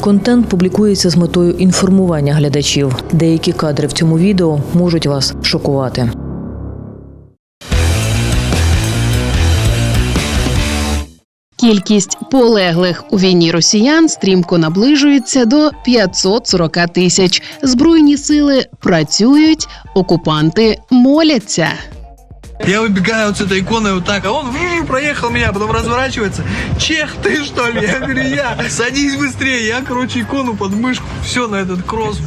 Контент публікується з метою інформування глядачів. Деякі кадри в цьому відео можуть вас шокувати. Кількість полеглих у війні росіян стрімко наближується до 540 тисяч. Збройні сили працюють, окупанти моляться. Я выбегаю вот с этой иконой вот так, а он проехал меня, потом разворачивается. Чех, ты что ли? Я говорю, я. Садись быстрее. Я, короче, икону под мышку, все на этот кросс.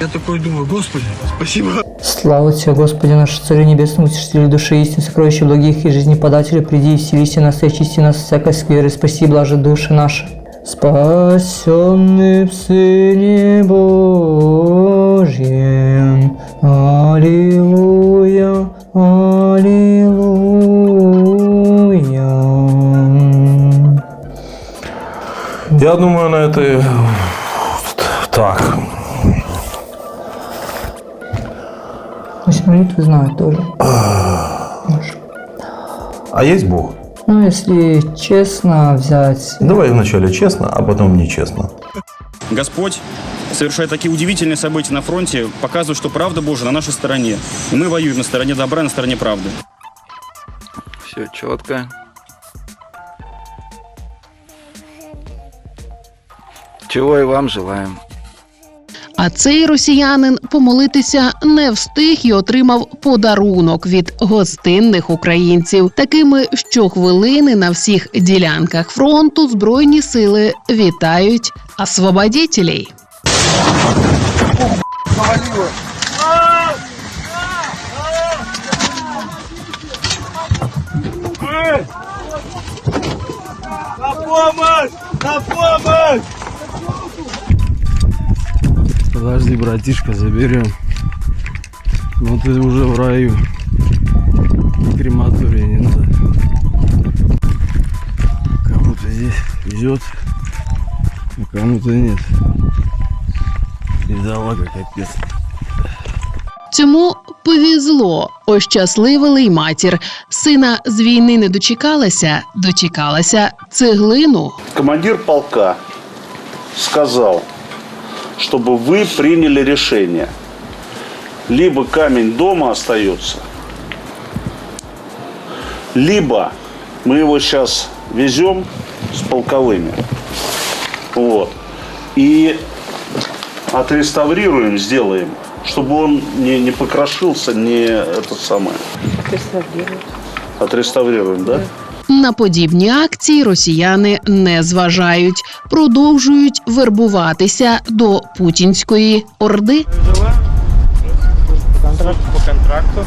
Я такой думаю, господи, спасибо. Слава Тебе, Господи, наш Царю Небесный, Утешитель души истины, сокровище благих и жизнеподателя, приди и вселись нас и очисти нас всякой скверы, спаси блажи души наши. Спасенный в Сыне Божьем, Я думаю, на этой... Так. Восемь молитвы знаю тоже. А есть Бог? Ну, если честно взять, Давай вначале честно, а потом нечестно. Господь совершает такие удивительные события на фронте, показывает, что правда Божия на нашей стороне. И мы воюем на стороне добра, на стороне правды. Все четко. Чего и вам желаем. А цей росіянин помолитися не встиг і отримав подарунок від гостинних українців. Такими щохвилини на всіх ділянках фронту збройні сили вітають освободітелей. Подожди, братишка, заберем. Ну ты уже в раю. Крематория не надо. Кому-то здесь везет, а кому-то нет. Бедолага капец. Цьому повезло, ощасливили й матір. Сина з війни не дочекалася, дочекалася цеглину. командир полка сказал, чтобы вы приняли решение. Либо камень дома остается, либо мы его сейчас везем с полковыми. Вот. И отреставрируем, сделаем, чтобы он не, не покрошился, не это самое. Отреставрируем, да? На подібні акції росіяни не зважають, продовжують вербуватися до путінської орди. по контракту.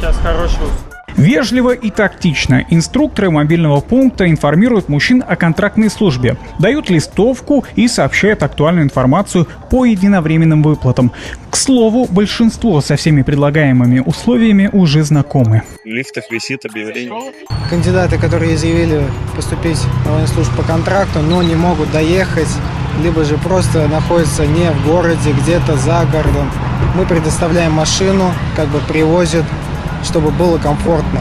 Зараз хорошего Вежливо и тактично инструкторы мобильного пункта информируют мужчин о контрактной службе, дают листовку и сообщают актуальную информацию по единовременным выплатам. К слову, большинство со всеми предлагаемыми условиями уже знакомы. В лифтах висит объявление. кандидаты, которые заявили поступить на военную службу по контракту, но не могут доехать, либо же просто находятся не в городе, где-то за городом. Мы предоставляем машину, как бы привозят, чтобы было комфортно.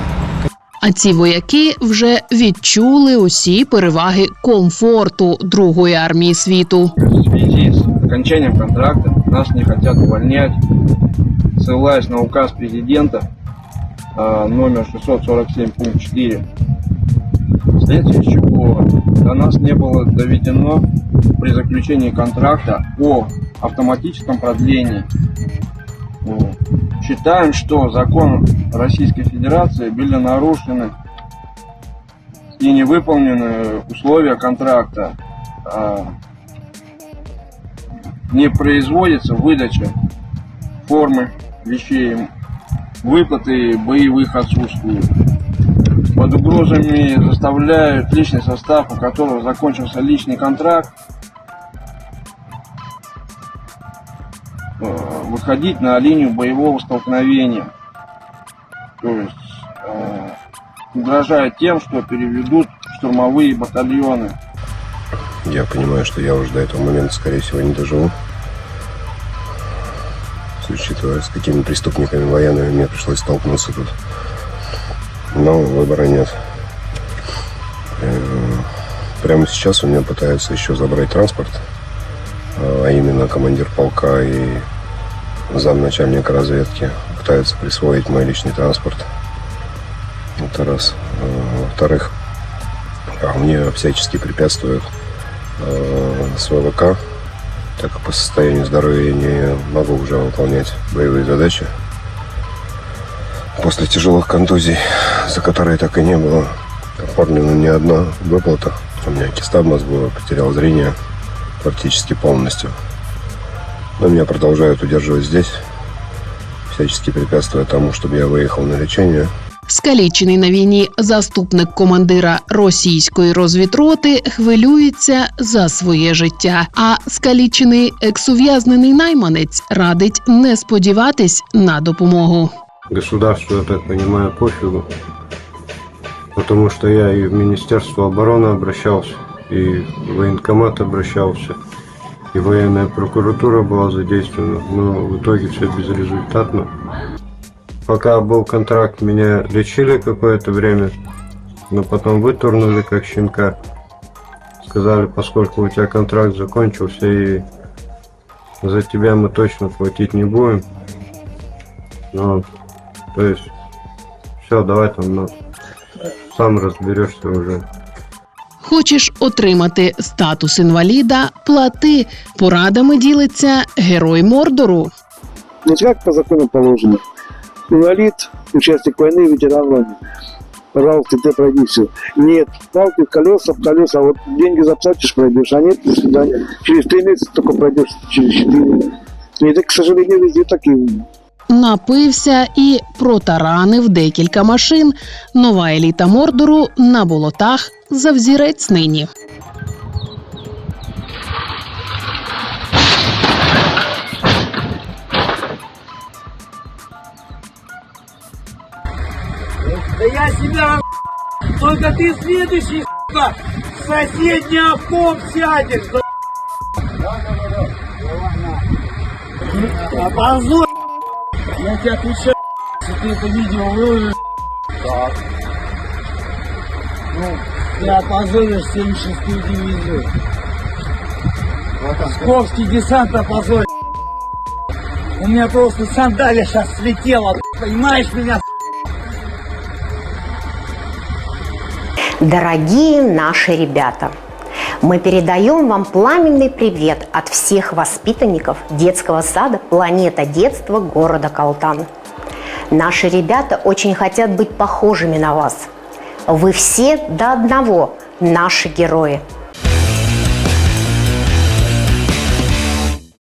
А ці вояки вже відчули усі переваги комфорту Другої армії світу. В связи с окончанием контракта нас не хотят увольнять, ссылаясь на указ президента а, номер 647 пункт 4. Вследствие чего до нас не было доведено при заключении контракта о автоматическом продлении. Считаем, что законом Российской Федерации были нарушены и не выполнены условия контракта. А, не производится выдача формы вещей, выплаты боевых отсутствуют. Под угрозами заставляют личный состав, у которого закончился личный контракт, выходить на линию боевого столкновения. То есть э, угрожает тем, что переведут штурмовые батальоны. Я понимаю, что я уже до этого момента, скорее всего, не доживу. Учитывая, с какими преступниками военными мне пришлось столкнуться тут. Но выбора нет. Э, прямо сейчас у меня пытаются еще забрать транспорт, именно командир полка и замначальника разведки пытаются присвоить мой личный транспорт. Это раз. А, Во-вторых, а мне всячески препятствуют э, с ВВК, так как по состоянию здоровья я не могу уже выполнять боевые задачи. После тяжелых контузий, за которые так и не было оформлена ни одна выплата. У меня киста в мозгу, потерял зрение практически полностью. Но меня продолжают удерживать здесь, всячески препятствуя тому, чтобы я выехал на лечение. Скалічений на війні заступник командира російської розвідроти хвилюється за своє життя. А скалічений ексув'язнений найманець радить не сподіватись на допомогу. Государству, я так понимаю, пофигу. Потому что я и в Министерство обороны обращался, И в военкомат обращался, и военная прокуратура была задействована, но в итоге все безрезультатно. Пока был контракт, меня лечили какое-то время, но потом вытурнули как щенка. Сказали, поскольку у тебя контракт закончился, и за тебя мы точно платить не будем. Ну, то есть, все, давай там, ну, сам разберешься уже. Хочеш отримати статус інваліда? Плати. Порадами ділиться герой Мордору. Ведь как по закону положено. Инвалид, участник войны, ветеран войны. Пожалуйста, ты пройди все. Нет, палки, колеса, в колеса. Вот деньги заплатишь, пройдешь. А нет, до свидания. Через три месяца только пройдешь, через четыре. И это, к сожалению, везде такие. Напився і протаранив декілька машин. Нова еліта Мордору на болотах за взірець нині. Да я себя Только ты следующий, сука, соседний авком сядешь, да Опозор, Я тебе отвечаю, если ты это видео выложишь. Так. Ну, ты опозоришь 76-ю дивизию. Псковский десант опозорил. У меня просто сандалия сейчас слетела, понимаешь меня? Дорогие наши ребята, мы передаем вам пламенный привет от всех воспитанников детского сада «Планета детства» города Калтан. Наши ребята очень хотят быть похожими на вас. Вы все до одного наши герои –